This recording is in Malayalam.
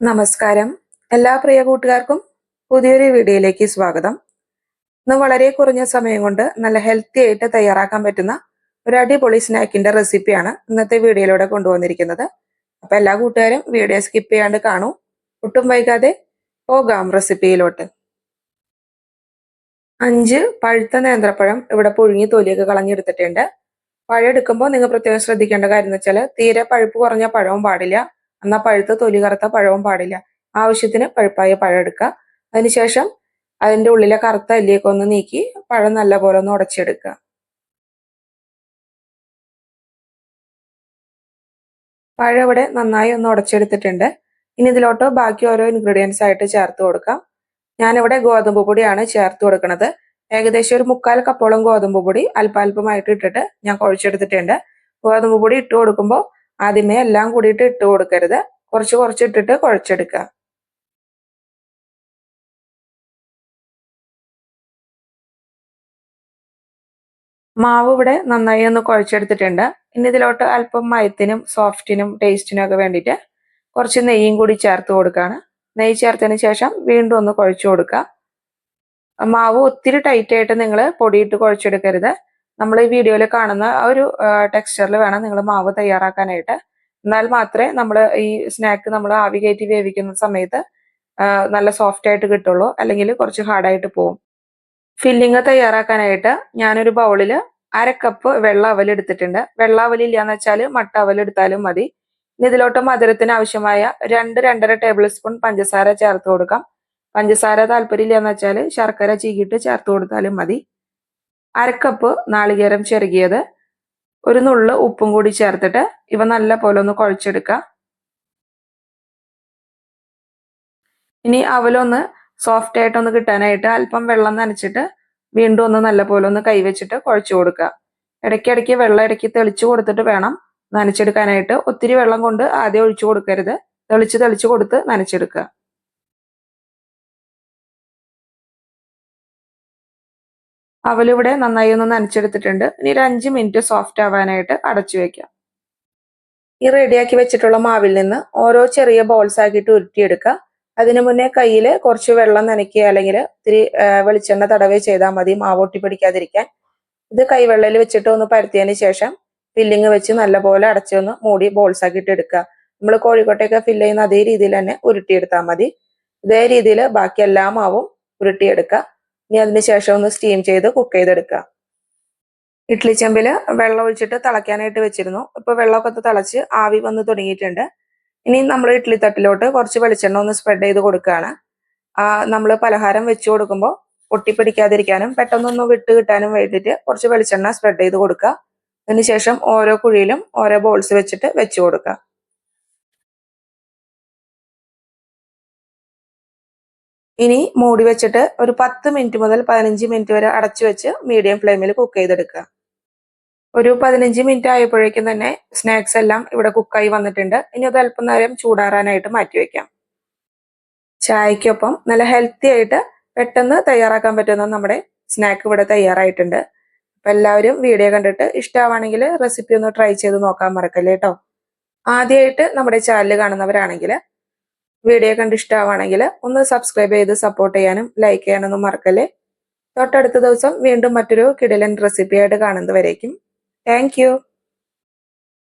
നമസ്കാരം. എല്ലാ പ്രിയ കൂട്ടുകാർക്കും പുതിയൊരു വീഡിയോയിലേക്ക് സ്വാഗതം. ഇന്ന് വളരെ കുറഞ്ഞ സമയം കൊണ്ട് നല്ല ഹെൽത്തി ആയിട്ട് തയ്യാറാക്കാൻ പറ്റുന്ന ഒരു അടിപൊളി സ്നാക്കിന്റെ റെസിപ്പിയാണ് ഇന്നത്തെ വീഡിയോയിലൂടെ കൊണ്ടുവന്നിരിക്കുന്നത്. അപ്പൊ എല്ലാ കൂട്ടുകാരും വീഡിയോ സ്കിപ്പ് ചെയ്യാണ്ട് കാണൂ. ഒട്ടും വൈകാതെ പോകാം റെസിപ്പിയിലോട്ട് അഞ്ച് പഴുത്ത നേന്ത്രപ്പഴം ഇവിടെ പുഴുങ്ങി തൊലിയൊക്കെ കളഞ്ഞെടുത്തിട്ടുണ്ട്. പഴം എടുക്കുമ്പോൾ നിങ്ങൾ പ്രത്യേകം ശ്രദ്ധിക്കേണ്ട കാര്യം എന്ന് വെച്ചാൽ തീരെ പഴുപ്പ് കുറഞ്ഞ പഴവും പാടില്ല. എന്നാൽ പഴുത്ത തൊലി കറുത്ത പഴവും പാടില്ല. ആവശ്യത്തിന് പഴുപ്പായ പഴം എടുക്കുക അതിനുശേഷം അതിന്റെ ഉള്ളിലെ കറുത്ത അല്ലിയൊക്കെ ഒന്ന് നീക്കി പഴം നല്ല പോലെ ഒന്ന് ഉടച്ചെടുക്കുക പഴം ഇവിടെ നന്നായി ഒന്ന് ഉടച്ചെടുത്തിട്ടുണ്ട്. ഇനി ഇതിലോട്ട് ബാക്കി ഓരോ ഇൻഗ്രീഡിയൻസ് ആയിട്ട് ചേർത്ത് കൊടുക്കാം. ഞാനിവിടെ ഗോതമ്പ് പൊടിയാണ് ചേർത്ത് കൊടുക്കുന്നത്. ഏകദേശം ഒരു മുക്കാൽ കപ്പോളം ഗോതമ്പ് പൊടി അല്പാൽപമായിട്ട് ഇട്ടിട്ട് ഞാൻ കുഴച്ചെടുത്തിട്ടുണ്ട്. ഗോതമ്പ് പൊടി ഇട്ട് കൊടുക്കുമ്പോൾ ആദ്യമേ എല്ലാം കൂടിയിട്ട് ഇട്ട് കൊടുക്കരുത്. കുറച്ച് കുറച്ച് ഇട്ടിട്ട് കുഴച്ചെടുക്കുക. മാവ് ഇവിടെ നന്നായി ഒന്ന് കുഴച്ചെടുത്തിട്ടുണ്ട്. ഇനി ഇതിലോട്ട് അല്പം മയത്തിനും സോഫ്റ്റിനും ടേസ്റ്റിനും ഒക്കെ വേണ്ടിയിട്ട് കുറച്ച് നെയ്യും കൂടി ചേർത്ത് കൊടുക്കുകയാണ്. നെയ്യ് ചേർത്തതിന് ശേഷം വീണ്ടും ഒന്ന് കുഴച്ചു കൊടുക്കുക. മാവ് ഒത്തിരി ടൈറ്റായിട്ട് നിങ്ങൾ പൊടിയിട്ട് കുഴച്ചെടുക്കരുത്. നമ്മൾ ഈ വീഡിയോയിൽ കാണുന്ന ആ ഒരു ടെക്സ്ചറിൽ വേണം നിങ്ങൾ മാവ് തയ്യാറാക്കാനായിട്ട്. എന്നാൽ മാത്രമേ നമ്മൾ ഈ സ്നാക്ക് നമ്മൾ ആവി കയറ്റി വേവിക്കുന്ന സമയത്ത് നല്ല സോഫ്റ്റ് ആയിട്ട് കിട്ടുള്ളൂ. അല്ലെങ്കിൽ കുറച്ച് ഹാർഡായിട്ട് പോകും ഫില്ലിങ് തയ്യാറാക്കാനായിട്ട് ഞാനൊരു ബൗളിൽ അര കപ്പ് വെള്ള അവൽ എടുത്തിട്ടുണ്ട്. വെള്ള അവൽ ഇല്ലാന്ന് വെച്ചാൽ മട്ട അവൽ എടുത്താലും മതി. ഇതിലോട്ട് മധുരത്തിന് ആവശ്യമായ രണ്ട് രണ്ടര ടേബിൾ സ്പൂൺ പഞ്ചസാര ചേർത്ത് കൊടുക്കാം. പഞ്ചസാര താല്പര്യം ഇല്ലാന്ന് വെച്ചാൽ ശർക്കര ചീകിട്ട് ചേർത്ത് കൊടുത്താലും മതി. അരക്കപ്പ് നാളികേരം ചെറുകിയത് ഒരു നുള്ള് ഉപ്പും കൂടി ചേർത്തിട്ട് ഇവ നല്ല പോലെ ഒന്ന് കുഴച്ചെടുക്കുക ഇനി അവലൊന്ന് സോഫ്റ്റ് ആയിട്ടൊന്ന് കിട്ടാനായിട്ട് അല്പം വെള്ളം നനച്ചിട്ട് വീണ്ടും ഒന്ന് നല്ല പോലെ ഒന്ന് കൈവച്ചിട്ട് കുഴച്ചു കൊടുക്കുക ഇടയ്ക്കിടയ്ക്ക് വെള്ളം ഇടയ്ക്ക് തെളിച്ചു കൊടുത്തിട്ട് വേണം നനച്ചെടുക്കാനായിട്ട്. ഒത്തിരി വെള്ളം കൊണ്ട് ആദ്യം ഒഴിച്ചു കൊടുക്കരുത്. തെളിച്ച് തെളിച്ച് കൊടുത്ത് നനച്ചെടുക്കുക അവലിവിടെ നന്നായി ഒന്ന് നനച്ചെടുത്തിട്ടുണ്ട്. ഇനി ഒരു അഞ്ച് മിനിറ്റ് സോഫ്റ്റ് ആവാനായിട്ട് അടച്ചു വെക്കാം. ഈ റെഡിയാക്കി വെച്ചിട്ടുള്ള മാവിൽ നിന്ന് ഓരോ ചെറിയ ബോൾസ് ആക്കിയിട്ട് ഉരുട്ടിയെടുക്കുക. അതിനു മുന്നേ കയ്യിൽ കുറച്ച് വെള്ളം നനയ്ക്കുക അല്ലെങ്കിൽ ഇത്തിരി വെളിച്ചെണ്ണ തടവേ ചെയ്താൽ മതി. മാവ് ഒട്ടിപ്പിടിക്കാതിരിക്കാൻ. ഇത് കൈവെള്ളയിൽ വെച്ചിട്ട് ഒന്ന് പരത്തിയതിന് ശേഷം ഫില്ലിങ് വെച്ച് നല്ലപോലെ അടച്ചൊന്ന് മൂടി ബോൾസ് ആക്കിയിട്ട് എടുക്കുക. നമ്മൾ കോഴിക്കോട്ടയൊക്കെ ഫില്ല് ചെയ്യുന്ന അതേ രീതിയിൽ തന്നെ ഉരുട്ടിയെടുത്താൽ മതി. ഇതേ രീതിയിൽ ബാക്കി എല്ലാ മാവും ഉരുട്ടിയെടുക്കുക. ഇനി അതിനുശേഷം ഒന്ന് സ്റ്റീം ചെയ്ത് കുക്ക് ചെയ്തെടുക്കുക. ഇഡ്ലി ചെമ്പിൽ വെള്ളം ഒഴിച്ചിട്ട് തിളയ്ക്കാനായിട്ട് വെച്ചിരുന്നു. ഇപ്പൊ വെള്ളമൊക്കെ തിളച്ച് ആവി വന്ന് തുടങ്ങിയിട്ടുണ്ട്. ഇനി നമ്മൾ ഇഡ്ലി തട്ടിലോട്ട് കുറച്ച് വെളിച്ചെണ്ണ ഒന്ന് സ്പ്രെഡ് ചെയ്ത് കൊടുക്കുകയാണ്. നമ്മൾ പലഹാരം വെച്ചു കൊടുക്കുമ്പോൾ ഒട്ടിപ്പിടിക്കാതിരിക്കാനും പെട്ടെന്നൊന്ന് വിട്ട് കിട്ടാനും വേണ്ടിയിട്ട് കുറച്ച് വെളിച്ചെണ്ണ സ്പ്രെഡ് ചെയ്ത് കൊടുക്കുക. അതിനുശേഷം ഓരോ കുഴിയിലും ഓരോ ബോൾസ് വെച്ചിട്ട് വെച്ചു കൊടുക്കുക. ഇനി മൂടി വെച്ചിട്ട് ഒരു പത്ത് മിനിറ്റ് മുതൽ പതിനഞ്ച് മിനിറ്റ് വരെ അടച്ചു വെച്ച് മീഡിയം ഫ്ലെയിമിൽ കുക്ക് ചെയ്തെടുക്കുക. ഒരു പതിനഞ്ച് മിനിറ്റ് ആയപ്പോഴേക്കും തന്നെ സ്നാക്സ് എല്ലാം ഇവിടെ കുക്കായി വന്നിട്ടുണ്ട്. ഇനി അത് അല്പം നേരം ചൂടാറാനായിട്ട് മാറ്റി വെക്കാം. ചായക്കൊപ്പം നല്ല ഹെൽത്തി ആയിട്ട് പെട്ടെന്ന് തയ്യാറാക്കാൻ പറ്റുന്ന നമ്മുടെ സ്നാക്ക് ഇവിടെ തയ്യാറായിട്ടുണ്ട്. അപ്പൊ എല്ലാവരും വീഡിയോ കണ്ടിട്ട് ഇഷ്ടമാണെങ്കിൽ റെസിപ്പി ഒന്ന് ട്രൈ ചെയ്ത് നോക്കാൻ മറക്കല്ലേ കേട്ടോ ആദ്യമായിട്ട് നമ്മുടെ ചാനൽ കാണുന്നവരാണെങ്കിൽ വീഡിയോ കണ്ട് ഇഷ്ടമാണെങ്കിൽ ഒന്ന് സബ്സ്ക്രൈബ് ചെയ്ത് സപ്പോർട്ട് ചെയ്യാനും ലൈക്ക് ചെയ്യാനൊന്നും മറക്കല്ലേ? തൊട്ടടുത്ത ദിവസം വീണ്ടും മറ്റൊരു കിടിലൻ റെസിപ്പിയായിട്ട് കാണുന്നതുവരേക്കും. താങ്ക്